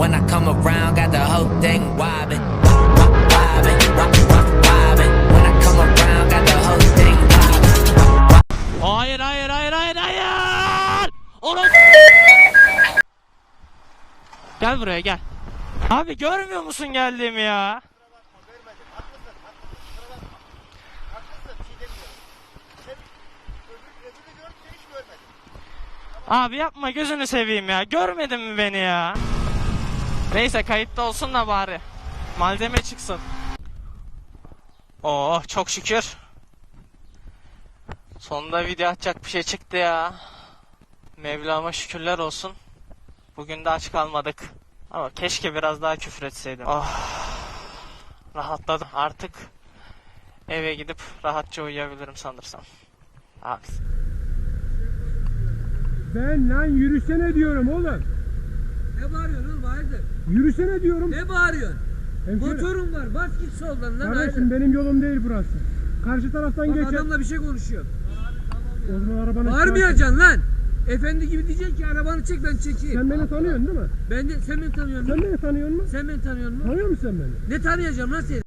When I come around, got the whole thing wobbin'. Hayır hayır hayır hayır hayır. Onu Gel buraya gel. Abi görmüyor musun geldiğimi ya? Abi yapma gözünü seveyim ya. Görmedin mi beni ya? Neyse kayıtta olsun da bari. Malzeme çıksın. Oh çok şükür. Sonunda video atacak bir şey çıktı ya. Mevlam'a şükürler olsun. Bugün de aç kalmadık. Ama keşke biraz daha küfür etseydim. Ah, rahatladım. Artık eve gidip rahatça uyuyabilirim sanırsam. Abi. Ben lan yürüsene diyorum oğlum. Ne bağırıyorsun oğlum hayırdır? Yürüsene diyorum. Ne bağırıyorsun? Hemşerim, Motorun var bas git soldan lan Kardeşim hayırdır? benim yolum değil burası. Karşı taraftan Bak geçer. adamla bir şey konuşuyor. O zaman arabana Bağırmayacaksın lan. Efendi gibi diyecek ki arabanı çek ben çekeyim. Sen beni tanıyorsun değil mi? Ben de sen beni tanıyorsun Sen beni tanıyorsun mu? Sen beni tanıyorsun mu? Tanıyor musun sen beni? Ne tanıyacağım lan seni?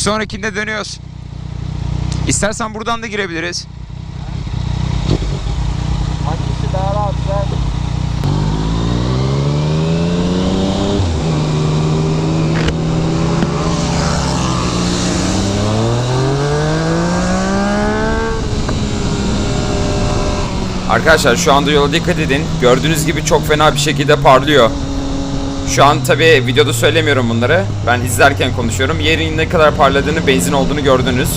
Sonrakinde dönüyoruz. İstersen buradan da girebiliriz. Arkadaşlar şu anda yola dikkat edin. Gördüğünüz gibi çok fena bir şekilde parlıyor. Şu an tabi videoda söylemiyorum bunları. Ben izlerken konuşuyorum. Yerin ne kadar parladığını, benzin olduğunu gördünüz.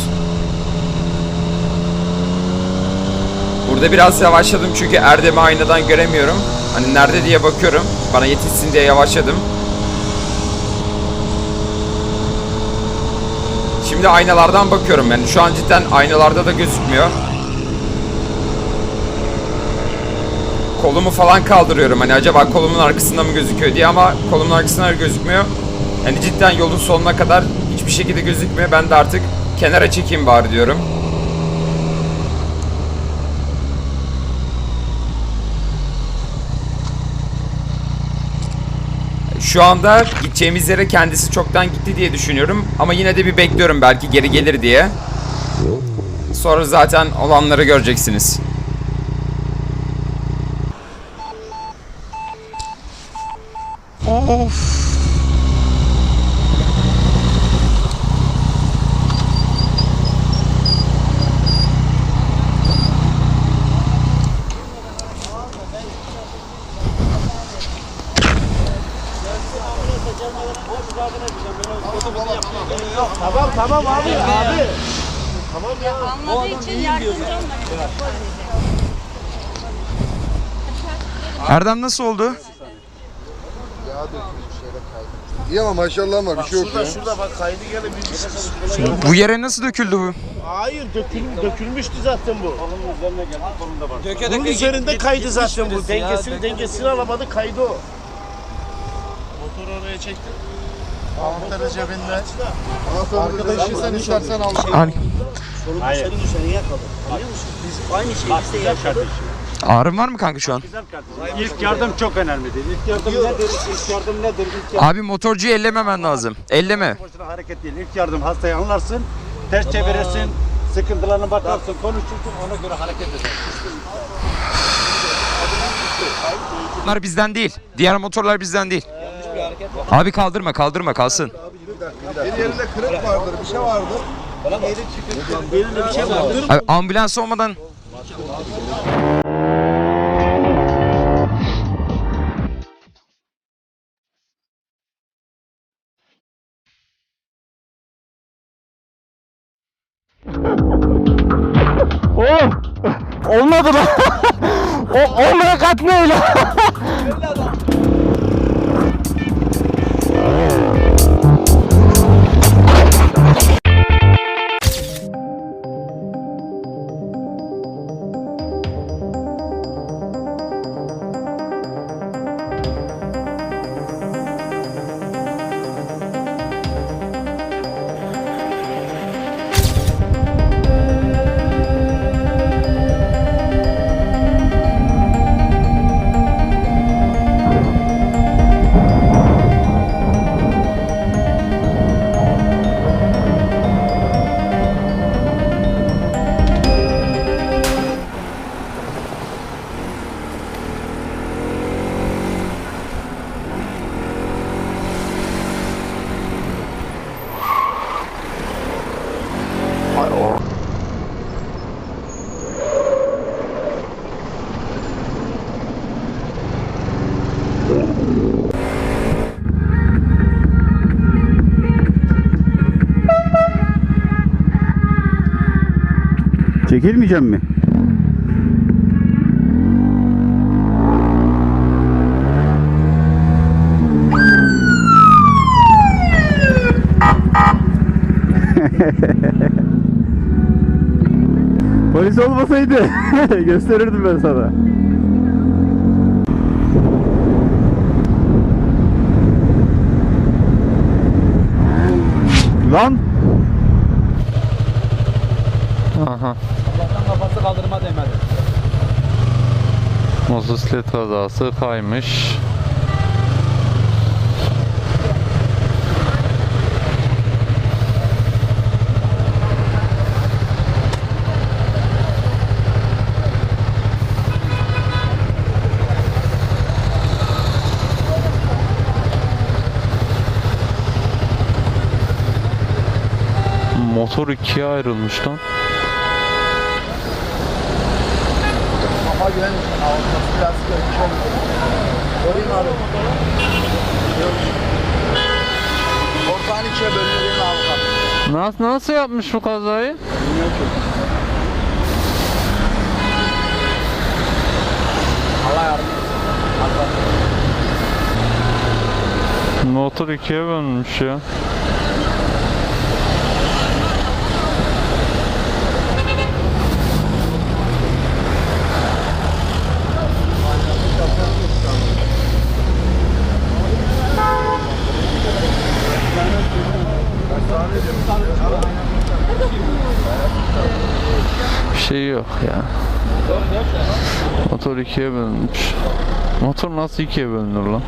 Burada biraz yavaşladım çünkü Erdem'i aynadan göremiyorum. Hani nerede diye bakıyorum. Bana yetişsin diye yavaşladım. Şimdi aynalardan bakıyorum yani şu an cidden aynalarda da gözükmüyor. Kolumu falan kaldırıyorum hani acaba kolumun arkasında mı gözüküyor diye ama kolumun arkasında gözükmüyor. Yani cidden yolun sonuna kadar hiçbir şekilde gözükmüyor. Ben de artık kenara çekeyim bari diyorum. Şu anda gideceğimiz yere kendisi çoktan gitti diye düşünüyorum. Ama yine de bir bekliyorum belki geri gelir diye. Sonra zaten olanları göreceksiniz. Of. Anladığı için yardımcı olmak Erdem nasıl oldu? İyi ama maşallah var bir şey yok Şurada ya. şurada bak kaydı gene bir Bu yere nasıl döküldü bu? Hayır dökül, dökülmüştü zaten bu. Kolunun üzerine geldi kolunda bak. Bunun üzerinde kaydı zaten bu. Dengesini dengesini alamadı kaydı o. Motoru oraya çekti. Anahtarı cebinde. Arkadaşı sen istersen al. Hayır. Ağrın var mı kanka şu an? İlk yardım çok önemlidir. İlk yardım nedir? İlk yardım nedir? İlk Abi motorcuyu ellememen lazım. Elleme. boşuna hareket değil. İlk yardım hastayı anlarsın, ters çevirirsin, sıkıntılarına bakarsın, konuşursun, ona göre hareket edersin. Bunlar bizden değil. Diğer motorlar bizden değil. Abi kaldırma kaldırma kalsın. Bir yerinde kırık vardır, bir şey vardır. Belirli bir şey vardır. Abi, ambulans olmadan Çekilmeyeceğim mi? Polis olmasaydı gösterirdim ben sana. Lan! Motosiklet kazası kaymış. Motor ikiye ayrılmış lan. Ama güvenmiş. Ağzına plastik bir şey olmuyor. Orayı mı arıyor? Ortağın ikiye bölünür avukat. Nasıl nasıl yapmış bu kazayı? Allah yardım Motor ikiye bölünmüş ya. Bir şey yok ya. Motor ikiye bölünmüş. Motor nasıl ikiye bölünür lan?